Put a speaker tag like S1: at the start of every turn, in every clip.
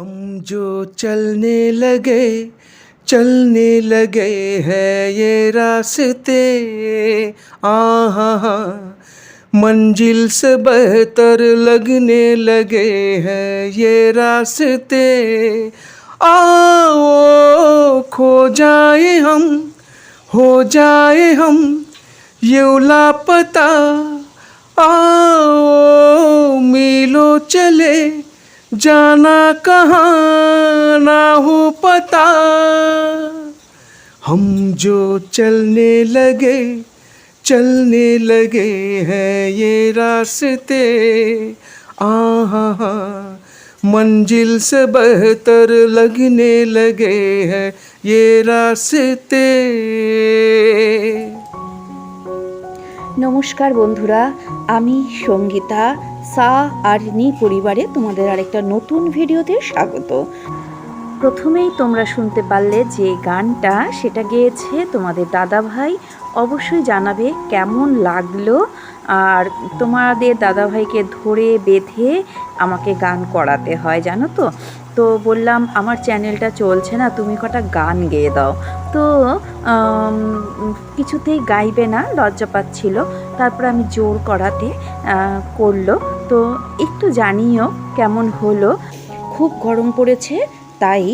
S1: हम जो चलने लगे चलने लगे हैं ये रास्ते। आहा मंजिल से बेहतर लगने लगे हैं ये रास्ते। आओ, खो जाए हम, हो जाए हम, ये लापता आओ, मिलो चले। जाना कहाँ, ना हो पता। हम जो चलने लगे चलने लगे हैं ये रास्ते। आहा मंजिल से बेहतर लगने लगे हैं ये रास्ते।
S2: নমস্কার বন্ধুরা, আমি সঙ্গীতা সা আর নি পরিবারে তোমাদের আরেকটা নতুন ভিডিওতে স্বাগত। প্রথমেই তোমরা শুনতে পারলে যে গানটা, সেটা গেয়েছে তোমাদের দাদা ভাই অবশ্যই জানাবে কেমন লাগল আর তোমাদের দাদাভাইকে ধরে বেঁধে আমাকে গান করাতে হয়, জানো তো? তো বললাম, আমার চ্যানেলটা চলছে না, তুমি কটা গান গেয়ে দাও। তো কিছুতেই গাইবে না লজ্জা পাচ্ছিল তারপর আমি জোর করাতে করল। তো একটু জানিও কেমন হলো। খুব গরম পড়েছে, তাই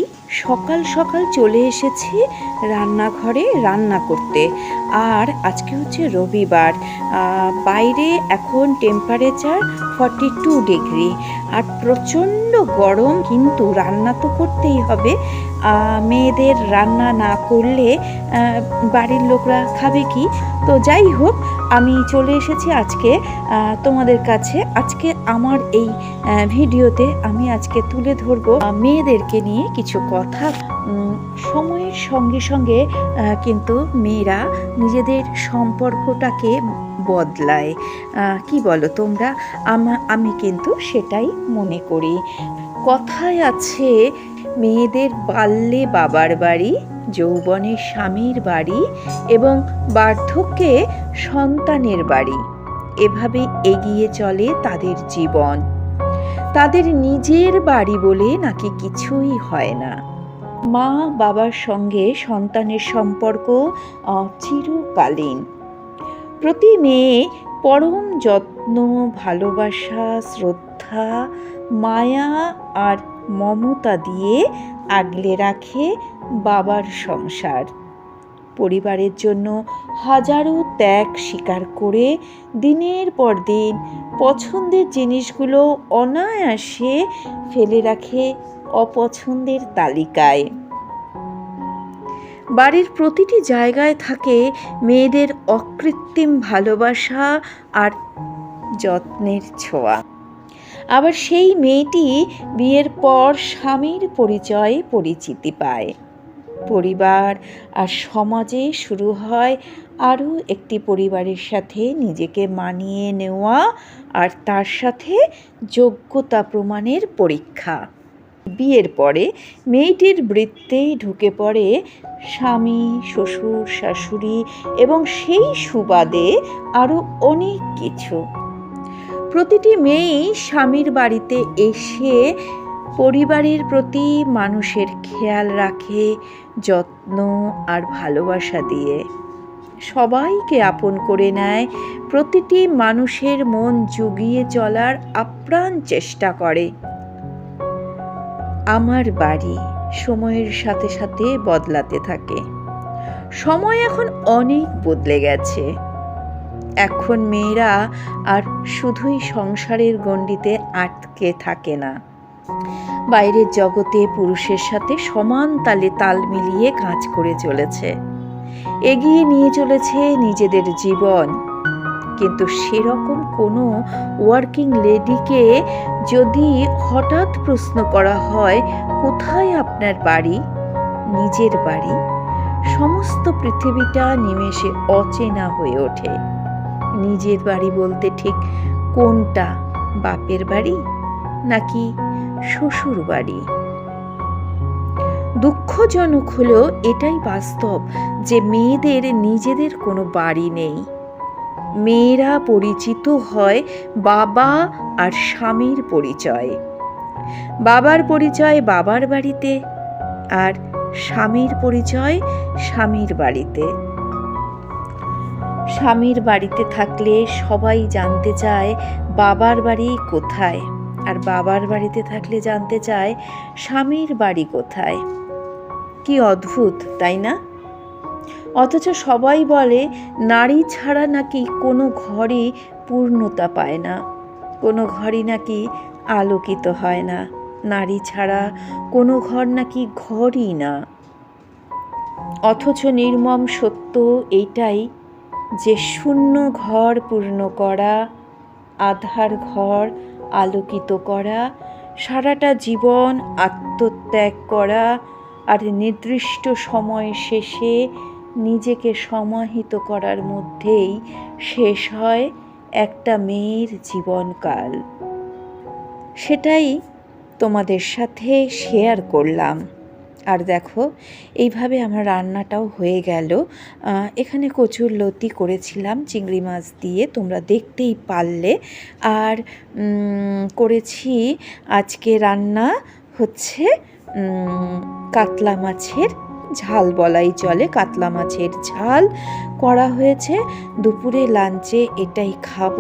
S2: সকাল সকাল চলে এসেছি রান্নাঘরে রান্না করতে। আর আজকে হচ্ছে রবিবার বাইরে এখন টেম্পারেচার ফর্টি টু ডিগ্রি আর প্রচণ্ড গরম কিন্তু রান্না তো করতেই হবে। মেয়েদের রান্না না করলে বাড়ির লোকরা খাবে কি? তো যাই হোক আমি চলে এসেছি আজকে তোমাদের কাছে। আজকে আমার এই ভিডিওতে আমি আজকে তুলে ধরবো মেয়েদেরকে নিয়ে কিছু কথা। সময়ের সঙ্গে সঙ্গে কিন্তু মেয়েরা নিজেদের সম্পর্কটাকে বদলায়। কি বলো তোমরা? আমি কিন্তু সেটাই মনে করি। কথায় আছে, মেয়েদের বাল্যে বাবার বাড়ি, যৌবনে স্বামীর বাড়ি এবং বার্ধক্যে সন্তানের বাড়ি। এভাবে এগিয়ে চলে তাদের জীবন। তাদের নিজের বাড়ি বলে নাকি কিছুই হয় না। মা বাবার সঙ্গে সন্তানের সম্পর্ক চিরকালীন প্রতি মেয়ে পরম যত্ন, ভালোবাসা, শ্রদ্ধা, মায়া আর মমতা দিয়ে আগলে রাখে বাবার সংসার। পরিবারের জন্য হাজারো ত্যাগ স্বীকার করে দিনের পর দিন পছন্দের জিনিসগুলো অনায়াসে ফেলে রাখে অপছন্দের তালিকায়। বাড়ির প্রতিটি জায়গায় থাকে মেয়েদের অকৃত্রিম ভালোবাসা আর যত্নের ছোঁয়া। আবার সেই মেয়েটি বিয়ের পর স্বামীর পরিচয়ে পরিচিতি পায়। পরিবার আর সমাজে শুরু হয় আরও একটি পরিবারের সাথে নিজেকে মানিয়ে নেওয়া আর তার সাথে যোগ্যতা প্রমাণের পরীক্ষা। বিয়ের পরে মেয়েটির বৃত্তেই ঢুকে পড়ে স্বামী, শ্বশুর, শাশুড়ি এবং সেই সুবাদে আরও অনেক কিছু। প্রতিটি মেয়েই স্বামীর বাড়িতে এসে পরিবারের প্রতি মানুষের খেয়াল রাখে, যত্ন আর ভালোবাসা দিয়ে। সবাইকে আপন করে নেয়, প্রতিটি মানুষের মন জুগিয়ে চলার আপ্রাণ চেষ্টা করে। আমার বাড়ি সময়ের সাথে সাথে বদলাতে থাকে। সময় এখন অনেক বদলে গেছে। এখন মেয়েরা আর শুধুই সংসারের গণ্ডিতে আটকে থাকে না। বাইরের জগতে পুরুষের সাথে সমান তালে তাল মিলিয়ে কাজ করে চলেছে। এগিয়ে নিয়ে চলেছে নিজেদের জীবন। কিন্তু সেরকম কোনো ওয়ার্কিং লেডিকে যদি হঠাৎ প্রশ্ন করা হয়, কোথায় আপনার বাড়ি? নিজের বাড়ি। সমস্ত পৃথিবীটা নিমেষে অচেনা হয়ে ওঠে। নিজের বাড়ি বলতে ঠিক কোনটা? বাপের বাড়ি? নাকি শ্বশুর বাড়ি দুঃখজনক হলেও এটাই বাস্তব যে মেয়েদের নিজেদের কোনো বাড়ি নেই। মেয়েরা পরিচিত হয় বাবা আর স্বামীর পরিচয়। বাবার পরিচয় বাবার বাড়িতে আর স্বামীর পরিচয় স্বামীর বাড়িতে। স্বামীর বাড়িতে থাকলে সবাই জানতে চায় বাবার বাড়ি কোথায়। আর বাবার বাড়িতে থাকলে জানতে চায়, স্বামীর বাড়ি কোথায়? কি অদ্ভুত, তাই না? অথচ সবাই বলে, নারী ছাড়া নাকি কোনো ঘরই পূর্ণতা পায় না। কোনো ঘরই নাকি আলোকিত হয় না। নারী ছাড়া কোনো ঘর নাকি ঘরই না। অথচ নির্মম সত্য এইটাই যে শূন্য ঘর পূর্ণ করা, আধার ঘর আলোকিত করা, সারাটা জীবন আত্মত্যাগ করা আর নির্দিষ্ট সময় শেষে নিজেকে সমাহিত করার মধ্যেই শেষ হয় একটা মেয়ের জীবনকাল। সেটাই তোমাদের সাথে শেয়ার করলাম। আর দেখো, এইভাবে আমার রান্নাটাও হয়ে গেল। এখানে কচুর লতি করেছিলাম, চিংড়ি মাছ দিয়ে, তোমরা দেখতেই পারলে। আর করেছি আজকে রান্না হচ্ছে কাতলা মাছের ঝাল বলাই চলে, কাতলা মাছের ঝাল। করা হয়েছে। দুপুরে লাঞ্চে এটাই খাব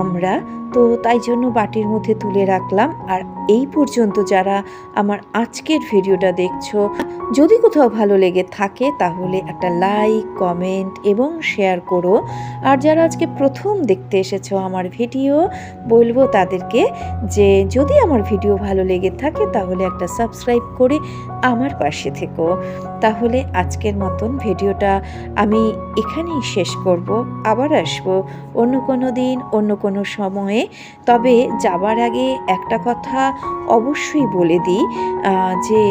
S2: আমরা। তো তাই জন্য বাটির মধ্যে তুলে রাখলাম। আর এই পর্যন্ত যারা আমার আজকের ভিডিওটা দেখছ, যদি কোথাও ভালো লেগে থাকে তাহলে একটা লাইক, কমেন্ট এবং শেয়ার করো। আর যারা আজকে প্রথম দেখতে এসেছ আমার ভিডিও, বলব তাদেরকে যে যদি আমার ভিডিও ভালো লেগে থাকে তাহলে একটা সাবস্ক্রাইব করে আমার পাশে থেকো। তাহলে আজকের মতন ভিডিওটা আমি এখানেই শেষ করব, আবার আসব অন্য কোনো দিন, অন্য কোনো সময়ে। তবে যাবার আগে একটা কথা অবশ্যই বলে দিই যে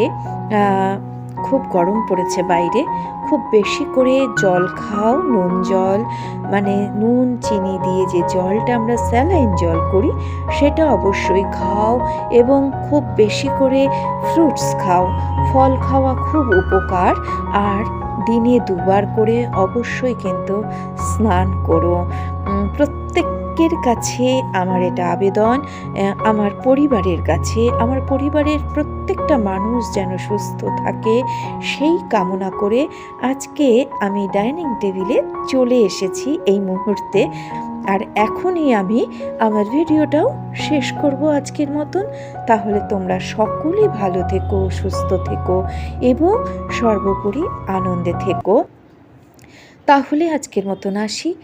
S2: খুব গরম পড়েছে বাইরে। খুব বেশি করে জল খাও, নুন জল মানে নুন, চিনি দিয়ে যে জলটা আমরা স্যালাইন জল করি, সেটা অবশ্যই খাও এবং খুব বেশি করে ফ্রুটস খাও। ফল খাওয়া খুব উপকার। আর দিনে দুবার করে অবশ্যই কিন্তু স্নান করো। প্রত্যেকের কাছে আমার এটা আবেদন আমার পরিবারের কাছে, আমার পরিবারের প্রত্যেকটা মানুষ যেন সুস্থ থাকে সেই কামনা করে আজকে আমি ডাইনিং টেবিলে চলে এসেছি এই মুহূর্তে। আর এখনই আমি আমার ভিডিওটাও শেষ করব আজকের মতন। তাহলে তোমরা সকলে ভালো থেকো, সুস্থ থেকো এবং সর্বোপরি আনন্দে থেকো। তাহলে আজকের মতন আসি।